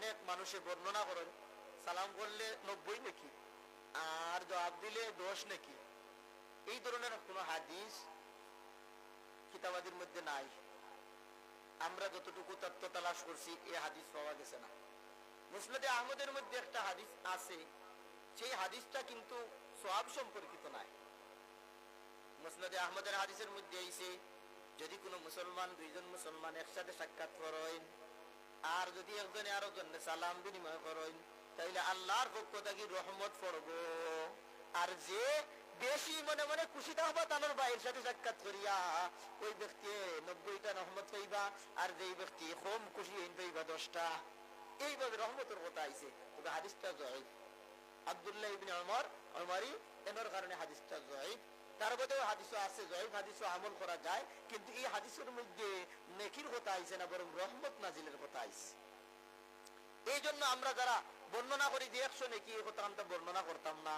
অনেক মানুষে বর্ণনা করেন, সালাম করলে নব্বই নাকি? আর জবাব দিলে দশ নাকি? এই ধরনের কোনো হাদিস কিতাবাদির মধ্যে নাই। আমরা যতটুকু তত্ত্ব তালাশ করছি, এই হাদিস পাওয়া গেছে না। মুসলিদে আহমদের মধ্যে একটা হাদিস আছে, সেই হাদিসটা কিন্তু সব সম্পর্কিত নাই। মুসলিদে আহমদের হাদিসের মধ্যে আইছে, যদি কোনো মুসলমান, দুইজন মুসলমান একসাথে সাক্ষাৎ করেন আর যদি একজনে আরও জন্য সালাম বিনিময় করেন, তাইলে আল্লাহর পক্ষ থেকে রহমত পড়ব। আর যে বেশি মনে মনে খুশি থাকবা তানোর ভাইয়ের সাথে সাক্ষাৎ করিয়া ওই ব্যক্তি নব্বইটা রহমত পাইবা, আর যেই ব্যক্তি কম খুশি হইন পাইবা দশটা। এইভাবে রহমতের কথা আইছে। তবে হাদিসটা জয় আব্দুল্লাহ ইবিন অমর অমরি এনার কারণে হাদিসটা জয় তার মধ্যেও হাদিসও আছে, জয়ীফ হাদিসও আমল করা যায়, কিন্তু এই হাদিসের মধ্যে নেকির কথা আইছে না, বরং রহমত নাজিলের আমরা যারা বর্ণনা করি নেকি আমরা বর্ণনা করতাম না।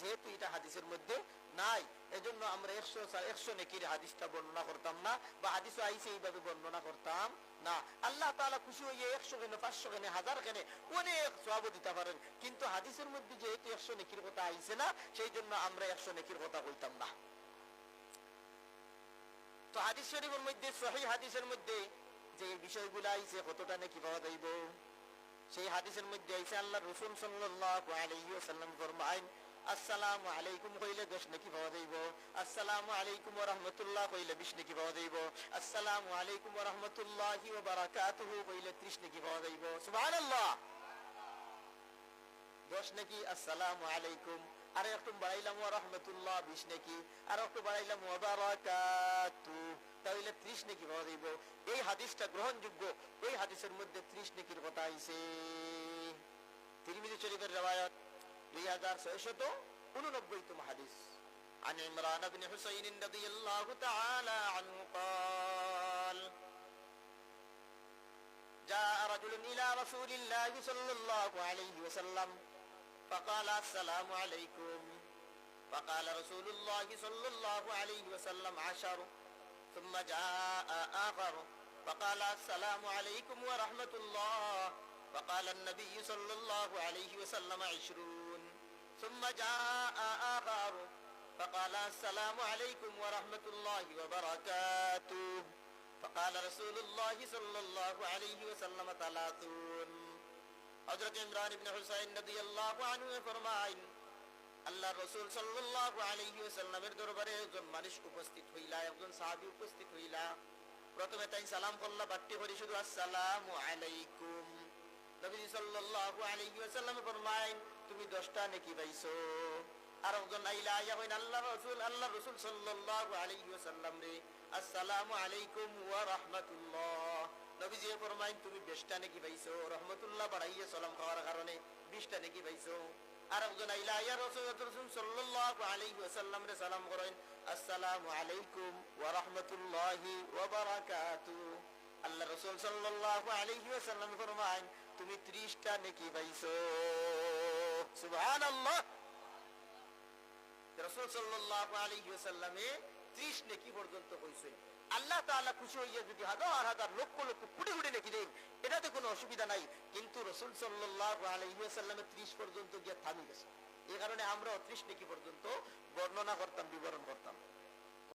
যেহেতু এটা হাদিসের মধ্যে নাই, এজন্য আমরা একশো একশো নেকির হাদিসটা বর্ণনা করতাম না, বা হাদিসও আইসে এইভাবে বর্ণনা করতাম না। আল্লাহ তাআলা খুশি হয়ে একশো কেনে পাঁচশো কেনে হাজার কেনে অনেক সব দিতে পারেন। কিন্তু হাদিসের মধ্যে যেহেতু একশো নেকির কথা আইছে না সেই জন্য আমরা একশো নেকির কথা বলতাম না। তো হাদিস শরীফের মধ্যে, সহি হাদিসের মধ্যে যে বিষয়গুলো আইছে কতটা নাকি পাওয়া যাইব, সেই হাদিসের মধ্যে আইছে আল্লাহ রসুল সাল্লাল্লাহু আলাইহি ওয়াসাল্লাম ফরমাইন আসসালামু আলাইকুম কইলে দশ নাকি পাওয়া যাইব, আসসালামু আলাইকুম ওয়া রাহমাতুল্লাহ কইলে বিশ নাকি পাওয়া যাইব, আসসালামু আলাইকুম ওয়া রাহমাতুল্লাহি ওয়া বারাকাতুহু কইলে 30 নাকি পাওয়া যাইব। সুবহানাল্লাহ। দশ নাকি, আসসালামু আলাইকুম আর একটু বাড়াইলাম ওয়া রাহমাতুল্লাহ বিশ নাকি আর একটু বাড়াইলাম ওয়া বারাকাতু তাহলে ত্রিশ নাকি পাওয়া যাইব এই হাদিসটা গ্রহণযোগ্য এই হাদিসের মধ্যে ত্রিশ নাকির কথা আইছে তিরমিজি শরীফের রওয়ায়াত দুই হাজার ছয়শত উননব্বইতম হাদিস عن عمران بن حسين رضي الله تعالى عنه قال جاء رجل إلى رسول الله صلى الله عليه وسلم فقال السلام عليكم. فقال رسول الله صلى الله عليه وسلم عشر ثم جاء آخر. فقال السلام عليكم ورحمة الله. فقال النبي صلى الله عليه وسلم عشرون ثم جاء آخر. فقال السلام عليكم ورحمة الله وبركاته. فقال رسول الله صلى الله عليه وسلم ثلاثون. হযরত ইমরান ইবনে হুসাইন রাদিয়াল্লাহু আনহু রাসূল সাল্লাল্লাহু আলাইহি ওয়াসাল্লামের দরবারে একজন মানুষ উপস্থিত হইলা, একজন সাহাবী উপস্থিত হইলা। প্রথমে তাই সালাম করলা বাট্টি করি শুধু আসসালামু আলাইকুম। নবী সাল্লাল্লাহু আলাইহি ওয়াসাল্লাম তুমি 10টা নেকি পাইছো? আর একজন আইলা আইয়া কইন আল্লাহ রাসূল আল্লাহ রাসূল সাল্লাল্লাহু আলাইহি ওয়াসাল্লাম রে, আসসালামু আলাইকুম ওয়া রাহমাতুল্লাহ। নবীজি ফরমাইন, তুমি বেশটা নাকি পাইছো? রহমতুল্লাহ বাড়াইয়া সালাম খাওয়ার কারণে বিশটা নাকি পাইছো। আর আইলা, ইয়া রাসূল সাল্লাল্লাহু আলাইহি ওয়াসাল্লাম রে সালাম করেন, আসসালামু আলাইকুম ওয়া রাহমাতুল্লাহি ওয়া বারাকাতুহু আল্লাহ রাসূল সাল্লাল্লাহু আলাইহি ওয়াসাল্লাম ফরমাইন, তুমি 30টা নাকি পাইছো। সুবহানাল্লাহ। রাসূল সাল্লাল্লাহু আলাইহি ওয়াসাল্লামে 30 নেকি পর্যন্ত কইছেন আল্লাহ তাআলা খুশি হইয়া যদি হাজার হাজার লক্ষ লক্ষ কোটি কোটি নেকি দেন, এটাতে কোনো অসুবিধা নাই। কিন্তু রসুল সাল্লাহামে ত্রিশ ওয়াসাল্লামে 30 পর্যন্ত গিয়ে থামি গেছে। এ কারণে আমরা 30 নেকি পর্যন্ত বর্ণনা করতাম, বিবরণ করতাম।